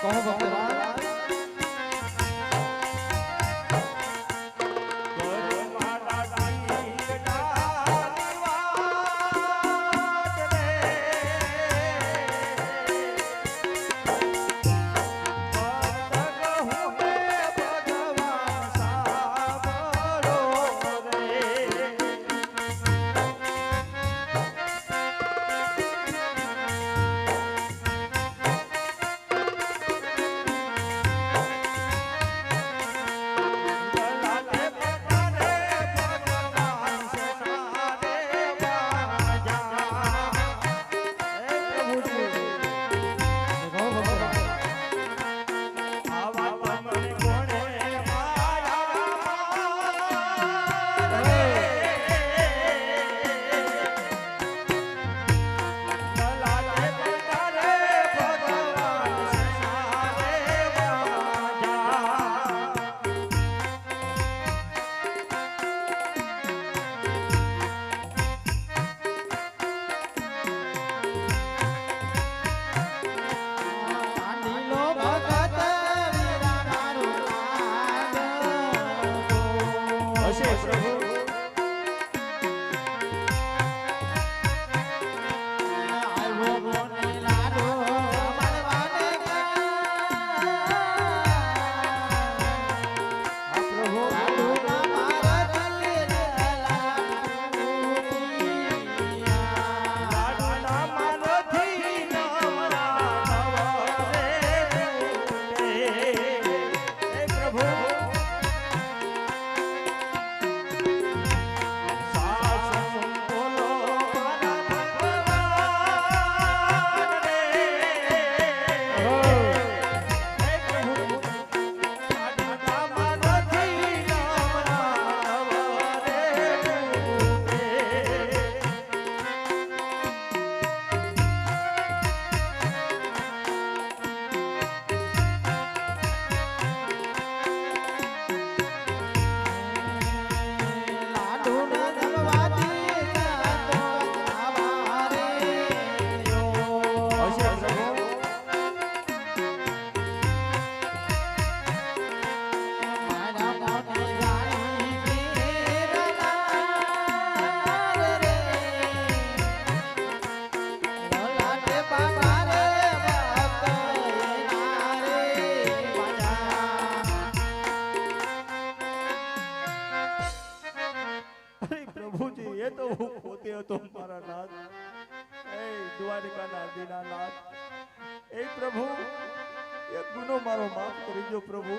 કહો ભક્તરાજ કહો હશે પ્રભુ એ તો હું પોતે હતો મારા નાથ. એ દ્વારિકાના દીનાનાથ એ પ્રભુ એક ગુનો મારો માફ કરી દો પ્રભુ.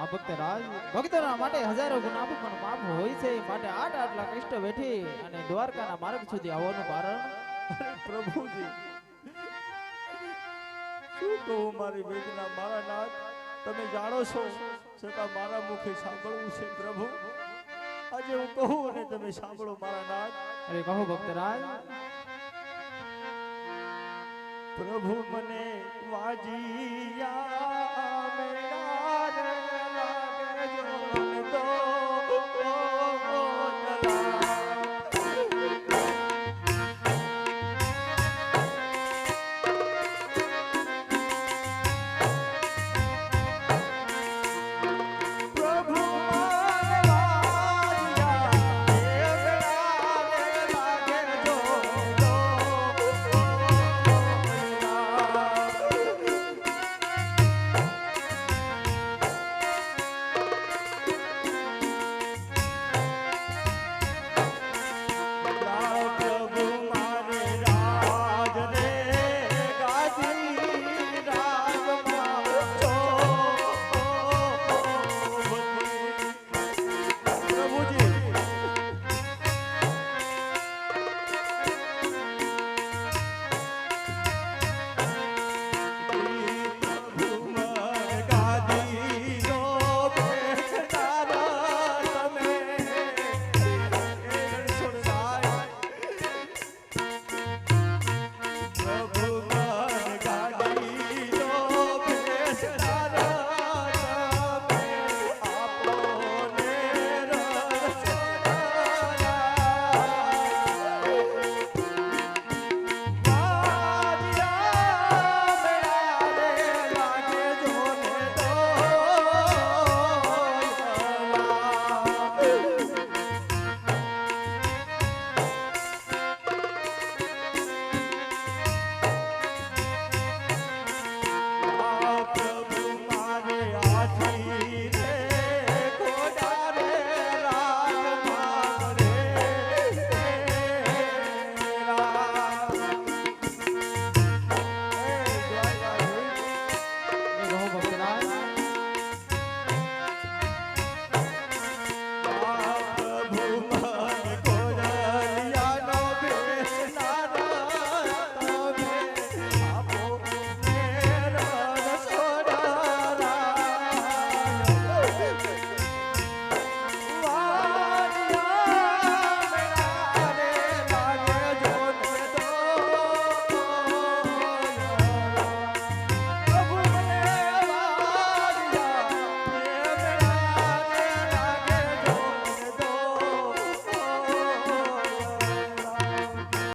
આ ભક્તરાજ ભક્તોના માટે હજારો ગુના પણ માફ હોય છે માટે આટ આટલા કષ્ટ વેઠી અને દ્વારકાના માર્ગ સુધી આવવાનું કારણ. પ્રભુજી શું કહું મારી વેદના મારા નાથ? તમે જાણો છો છતાં મારા મુખે સાંભળવું છે પ્રભુ. આજે હું કહું અને તમે સાંભળો મારા નાથ અરે કહો ભક્તરાજ. પ્રભુ મને વાજીયા મેળા રે લાગે જો તો